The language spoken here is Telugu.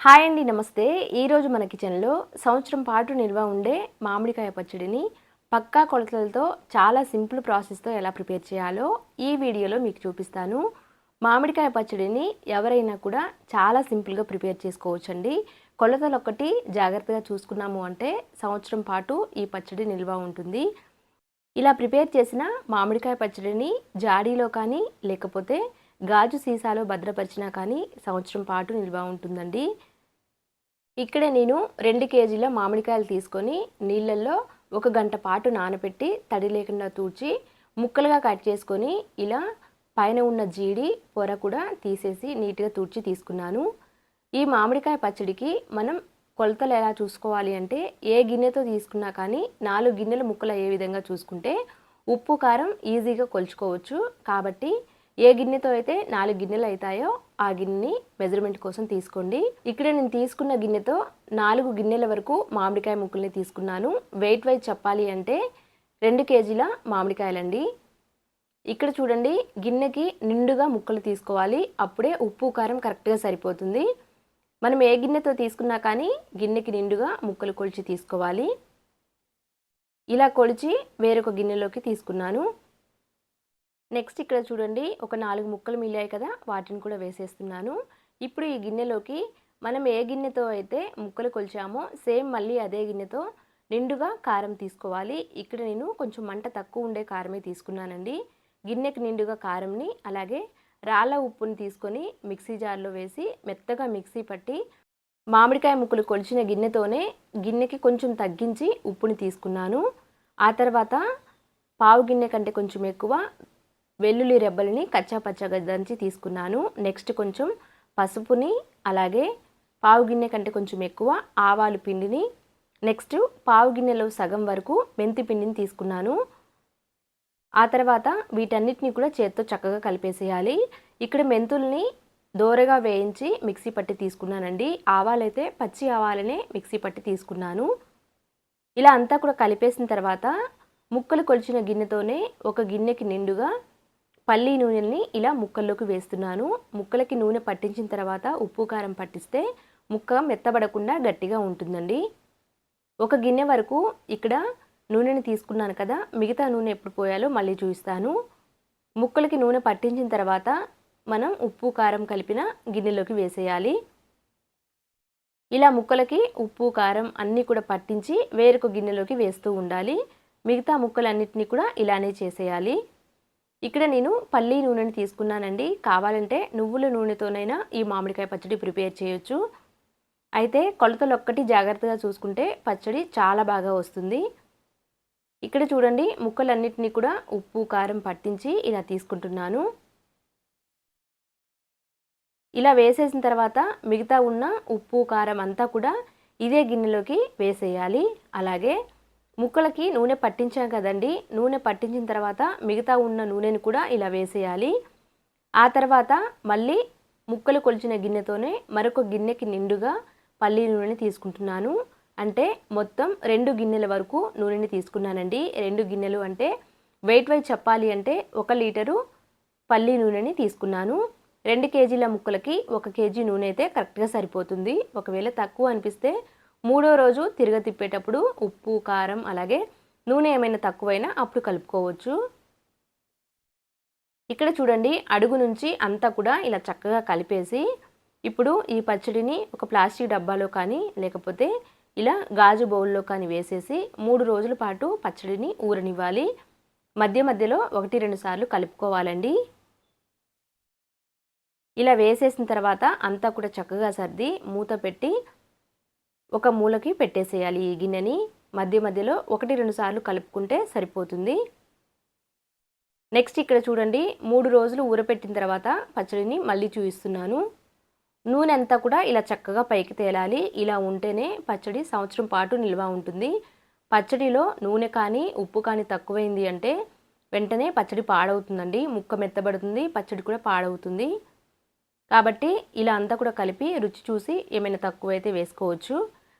హాయ్ అండి నమస్తే. ఈరోజు మన కిచెన్లో సంవత్సరం పాటు నిల్వ ఉండే మామిడికాయ పచ్చడిని పక్కా కొలతలతో చాలా సింపుల్ ప్రాసెస్తో ఎలా ప్రిపేర్ చేయాలో ఈ వీడియోలో మీకు చూపిస్తాను. మామిడికాయ పచ్చడిని ఎవరైనా కూడా చాలా సింపుల్గా ప్రిపేర్ చేసుకోవచ్చండి. కొలతలు ఒక్కటి జాగ్రత్తగా చూసుకున్నాము అంటే సంవత్సరం పాటు ఈ పచ్చడి నిల్వ ఉంటుంది. ఇలా ప్రిపేర్ చేసిన మామిడికాయ పచ్చడిని జాడీలో కానీ లేకపోతే గాజు సీసాలో భద్రపరిచినా కానీ సంవత్సరం పాటు నిల్వ ఉంటుందండి. ఇక్కడ నేను రెండు కేజీల మామిడికాయలు తీసుకొని నీళ్ళల్లో ఒక గంట పాటు నానబెట్టి తడి లేకుండా తూడ్చి ముక్కలుగా కట్ చేసుకొని ఇలా పైన ఉన్న జీడి పొర కూడా తీసేసి నీట్గా తూడ్చి తీసుకున్నాను. ఈ మామిడికాయ పచ్చడికి మనం కొలతలు ఎలా చూసుకోవాలి అంటే ఏ గిన్నెతో తీసుకున్నా కానీ నాలుగు గిన్నెల ముక్కలు అయ్యే విధంగా చూసుకుంటే ఉప్పు కారం ఈజీగా కొలుచుకోవచ్చు. కాబట్టి ఏ గిన్నెతో అయితే నాలుగు గిన్నెలు అవుతాయో ఆ గిన్నెని మెజర్మెంట్ కోసం తీసుకోండి. ఇక్కడ నేను తీసుకున్న గిన్నెతో నాలుగు గిన్నెల వరకు మామిడికాయ ముక్కల్ని తీసుకున్నాను. వెయిట్ వైజ్ చెప్పాలి అంటే రెండు కేజీల మామిడికాయలండి. ఇక్కడ చూడండి గిన్నెకి నిండుగా ముక్కలు తీసుకోవాలి. అప్పుడే ఉప్పు కారం కరెక్ట్గా సరిపోతుంది. మనం ఏ గిన్నెతో తీసుకున్నా కానీ గిన్నెకి నిండుగా ముక్కలు కొలిచి తీసుకోవాలి. ఇలా కొలిచి వేరొక గిన్నెలోకి తీసుకున్నాను. నెక్స్ట్ ఇక్కడ చూడండి ఒక నాలుగు ముక్కలు మిల్లాయి కదా వాటిని కూడా వేసేస్తున్నాను. ఇప్పుడు ఈ గిన్నెలోకి మనం ఏ గిన్నెతో అయితే ముక్కలు కొలిచామో సేమ్ మళ్ళీ అదే గిన్నెతో నిండుగా కారం తీసుకోవాలి. ఇక్కడ నేను కొంచెం మంట తక్కువ ఉండే కారమే తీసుకున్నానండి. గిన్నెకి నిండుగా కారంని అలాగే రాళ్ళ ఉప్పుని తీసుకొని మిక్సీ జార్లో వేసి మెత్తగా మిక్సీ పట్టి మామిడికాయ ముక్కలు కొలిచిన గిన్నెతోనే గిన్నెకి కొంచెం తగ్గించి ఉప్పుని తీసుకున్నాను. ఆ తర్వాత పావు గిన్నె కంటే కొంచెం ఎక్కువ వెల్లుల్లి రెబ్బల్ని కచ్చా పచ్చగా దంచి తీసుకున్నాను. నెక్స్ట్ కొంచెం పసుపుని అలాగే పావు గిన్నె కంటే కొంచెం ఎక్కువ ఆవాలు పిండిని నెక్స్ట్ పావు గిన్నెలో సగం వరకు మెంతి పిండిని తీసుకున్నాను. ఆ తర్వాత వీటన్నిటిని కూడా చేత్తో చక్కగా కలిపేసేయాలి. ఇక్కడ మెంతుల్ని దోరగా వేయించి మిక్సీ పట్టి తీసుకున్నానండి. ఆవాలైతే పచ్చి ఆవాలనే మిక్సీ పట్టి తీసుకున్నాను. ఇలా అంతా కూడా కలిపేసిన తర్వాత ముక్కలు కొలిచిన గిన్నెతోనే ఒక గిన్నెకి నిండుగా పల్లి నూనెల్ని ఇలా ముక్కల్లోకి వేస్తున్నాను. ముక్కలకి నూనె పట్టించిన తర్వాత ఉప్పు కారం పట్టిస్తే ముక్క మెత్తబడకుండా గట్టిగా ఉంటుందండి. ఒక గిన్నె వరకు ఇక్కడ నూనెని తీసుకున్నాను కదా మిగతా నూనె ఎప్పుడు పోయాలో మళ్ళీ చూపిస్తాను. ముక్కలకి నూనె పట్టించిన తర్వాత మనం ఉప్పు కారం కలిపిన గిన్నెలోకి వేసేయాలి. ఇలా ముక్కలకి ఉప్పు కారం అన్నీ కూడా పట్టించి వేరొక గిన్నెలోకి వేస్తూ ఉండాలి. మిగతా ముక్కలన్నిటినీ కూడా ఇలానే చేసేయాలి. ఇక్కడ నేను పల్లి నూనెని తీసుకున్నానండి. కావాలంటే నువ్వుల నూనెతోనైనా ఈ మామిడికాయ పచ్చడి ప్రిపేర్ చేయొచ్చు. అయితే కొలతలు ఒక్కటి జాగ్రత్తగా చూసుకుంటే పచ్చడి చాలా బాగా వస్తుంది. ఇక్కడ చూడండి ముక్కలన్నిటినీ కూడా ఉప్పు కారం పట్టించి ఇలా తీసుకుంటున్నాను. ఇలా వేసేసిన తర్వాత మిగతా ఉన్న ఉప్పు కారం అంతా కూడా ఇదే గిన్నెలోకి వేసేయాలి. అలాగే ముక్కలకి నూనె పట్టించాం కదండి. నూనె పట్టించిన తర్వాత మిగతా ఉన్న నూనెను కూడా ఇలా వేసేయాలి. ఆ తర్వాత మళ్ళీ ముక్కలు కొలిచిన గిన్నెతోనే మరొక గిన్నెకి నిండుగా పల్లీ నూనెని తీసుకుంటున్నాను. అంటే మొత్తం రెండు గిన్నెల వరకు నూనెని తీసుకున్నానండి. రెండు గిన్నెలు అంటే వెయిట్ వైజ్ చెప్పాలి అంటే ఒక లీటరు పల్లీ నూనెని తీసుకున్నాను. రెండు కేజీల ముక్కలకి ఒక కేజీ నూనె అయితే కరెక్ట్గా సరిపోతుంది. ఒకవేళ తక్కువ అనిపిస్తే మూడో రోజు తిరగతిప్పేటప్పుడు ఉప్పు కారం అలాగే నూనె ఏమైనా తక్కువైనా అప్పుడు కలుపుకోవచ్చు. ఇక్కడ చూడండి అడుగు నుంచి అంతా కూడా ఇలా చక్కగా కలిపేసి ఇప్పుడు ఈ పచ్చడిని ఒక ప్లాస్టిక్ డబ్బాలో కానీ లేకపోతే ఇలా గాజు బౌల్లో కానీ వేసేసి మూడు రోజుల పాటు పచ్చడిని ఊరనివ్వాలి. మధ్య మధ్యలో ఒకటి రెండు సార్లు కలుపుకోవాలండి. ఇలా వేసేసిన తర్వాత అంతా కూడా చక్కగా సర్ది మూత పెట్టి ఒక మూలకి పెట్టేసేయాలి ఈ గిన్నెని. మధ్య మధ్యలో ఒకటి రెండు సార్లు కలుపుకుంటే సరిపోతుంది. నెక్స్ట్ ఇక్కడ చూడండి మూడు రోజులు ఊరపెట్టిన తర్వాత పచ్చడిని మళ్ళీ చూపిస్తున్నాను. నూనె అంతా కూడా ఇలా చక్కగా పైకి తేలాలి. ఇలా ఉంటేనే పచ్చడి సంవత్సరం పాటు నిల్వ ఉంటుంది. పచ్చడిలో నూనె కానీ ఉప్పు కానీ తక్కువైంది అంటే వెంటనే పచ్చడి పాడవుతుందండి. ముక్క మెత్తబడుతుంది పచ్చడి కూడా పాడవుతుంది. కాబట్టి ఇలా అంతా కూడా కలిపి రుచి చూసి ఏమైనా తక్కువైతే వేసుకోవచ్చు.